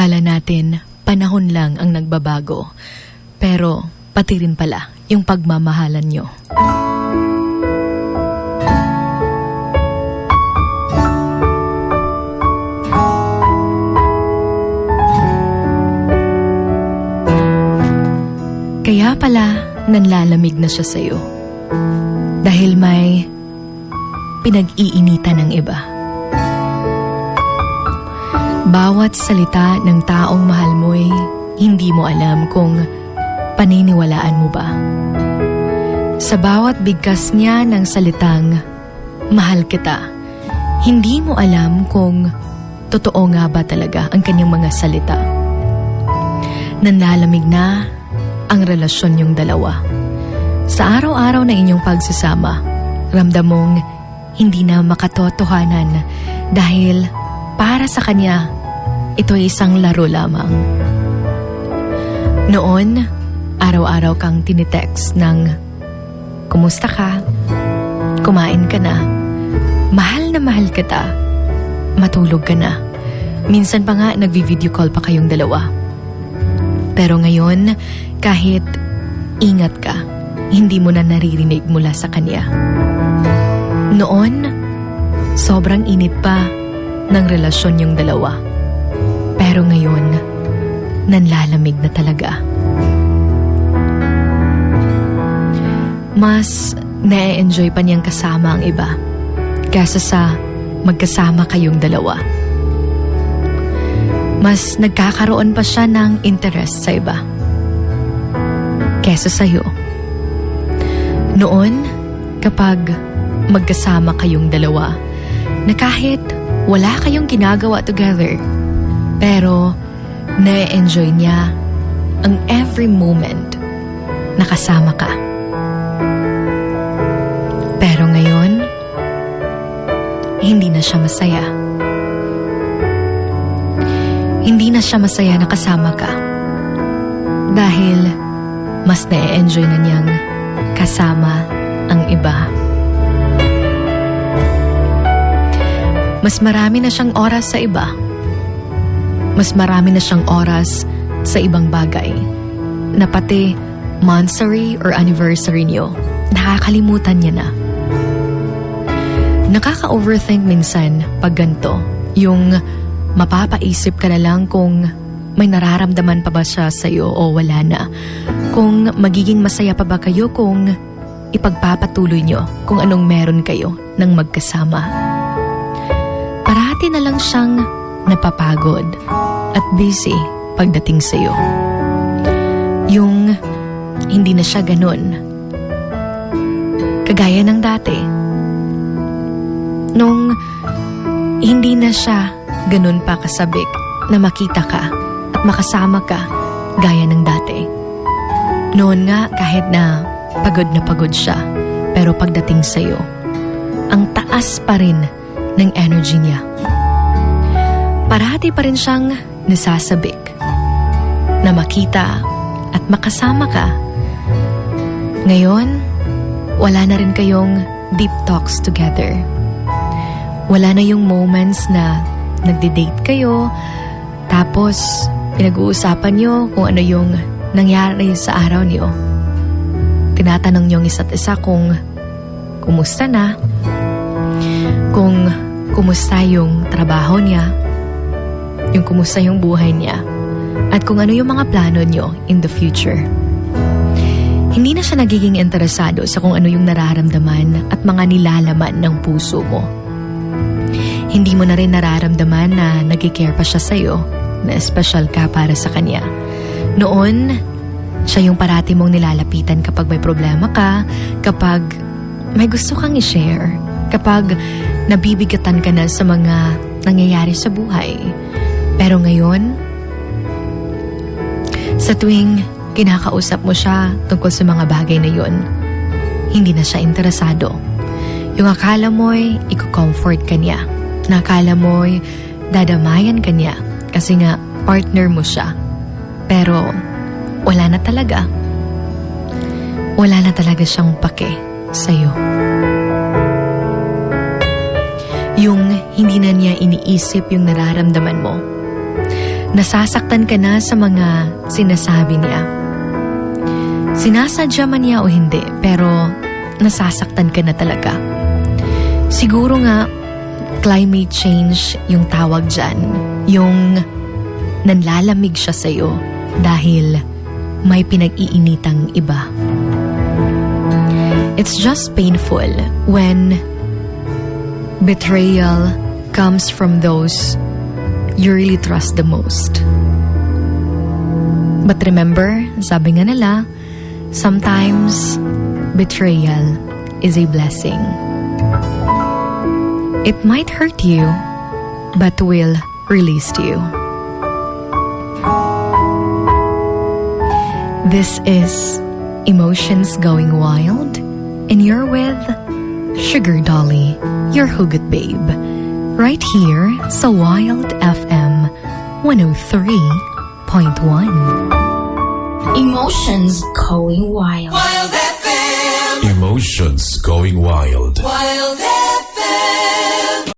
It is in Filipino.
Akala natin panahon lang ang nagbabago. Pero pati rin pala yung pagmamahalan nyo. Kaya pala nanlalamig na siya sa'yo. Dahil may pinag-iinitan ng iba. Bawat salita ng taong mahal mo'y hindi mo alam kung paniniwalaan mo ba. Sa bawat bigkas niya ng salitang mahal kita, hindi mo alam kung totoo nga ba talaga ang kanyang mga salita. Nanlalamig na ang relasyon yung dalawa. Sa araw-araw na inyong pagsasama, ramdam mong hindi na makatotohanan dahil para sa kanya, ito ay isang laro lamang. Noon, araw-araw kang tinitext ng Kumusta ka? Kumain ka na? Mahal na mahal kita. Matulog ka na. Minsan pa nga nagvi-video call pa kayong dalawa. Pero ngayon, kahit ingat ka, hindi mo na naririnig mula sa kanya. Noon, sobrang init pa ng relasyon yung dalawa. Pero ngayon, nanlalamig na talaga. Mas na-enjoy pa niyang kasama ang iba kaysa sa magkasama kayong dalawa. Mas nagkakaroon pa siya ng interest sa iba kesa sa'yo. Noon, kapag magkasama kayong dalawa, na kahit wala kayong ginagawa together, pero na-enjoy niya ang every moment na kasama ka. Pero ngayon, hindi na siya masaya. Hindi na siya masaya na kasama ka. Dahil mas na-enjoy na niyang kasama ang iba. Mas marami na siyang oras sa iba. Mas marami na siyang oras sa ibang bagay. Na pati monthsary or anniversary niyo, nakakalimutan niya na. Nakaka-overthink minsan pag ganito. Yung mapapaisip ka na lang kung may nararamdaman pa ba siya sa'yo o wala na. Kung magiging masaya pa ba kayo kung ipagpapatuloy nyo kung anong meron kayo ng magkasama. Parati na lang siyang napapagod at busy pagdating sa'yo. Yung hindi na siya ganun. Kagaya ng dati. Nung hindi na siya ganun pa kasabik na makita ka at makasama ka gaya ng dati. Noon nga kahit na pagod na pagod siya, pero pagdating sa'yo, ang taas pa rin ng energy niya. Parati pa rin siyang nasasabik na makita at makasama ka. Ngayon, wala na rin kayong deep talks together. Wala na yung moments na nagde-date kayo, tapos pinag-uusapan nyo kung ano yung nangyari sa araw niyo. Tinatanong niyo ang isa't isa kung kumusta na, kung kumusta yung trabaho niya, yung kumusta yung buhay niya, at kung ano yung mga plano niyo in the future. Hindi na siya nagiging interesado sa kung ano yung nararamdaman at mga nilalaman ng puso mo. Hindi mo na rin nararamdaman na nagkikare pa siya sa'yo, na espesyal ka para sa kanya. Noon, siya yung parati mong nilalapitan kapag may problema ka, kapag may gusto kang i-share, kapag nabibigatan ka na sa mga nangyayari sa buhay. Pero ngayon, sa tuwing kinakausap mo siya tungkol sa mga bagay na yon, hindi na siya interesado. Yung akala mo'y iko-comfort ka niya. Nakala mo'y dadamayan ka niya kasi nga partner mo siya. Pero wala na talaga. Wala na talaga siyang pake sa'yo. Yung hindi na niya iniisip yung nararamdaman mo. Nasasaktan ka na sa mga sinasabi niya. Sinasadya man niya o hindi, pero nasasaktan ka na talaga. Siguro nga, climate change yung tawag dyan. Yung nanlalamig siya sa'yo dahil may pinag-iinitang iba. It's just painful when betrayal comes from those you really trust the most. But remember, sabi nga nila, sometimes betrayal is a blessing. It might hurt you, but will release you. This is Emotions Going Wild, and you're with Sugar Dolly, your Hugot Babe, right here sa Wild FM 103.1. Emotions going wild. Wild FM. Emotions going wild. Wild FM.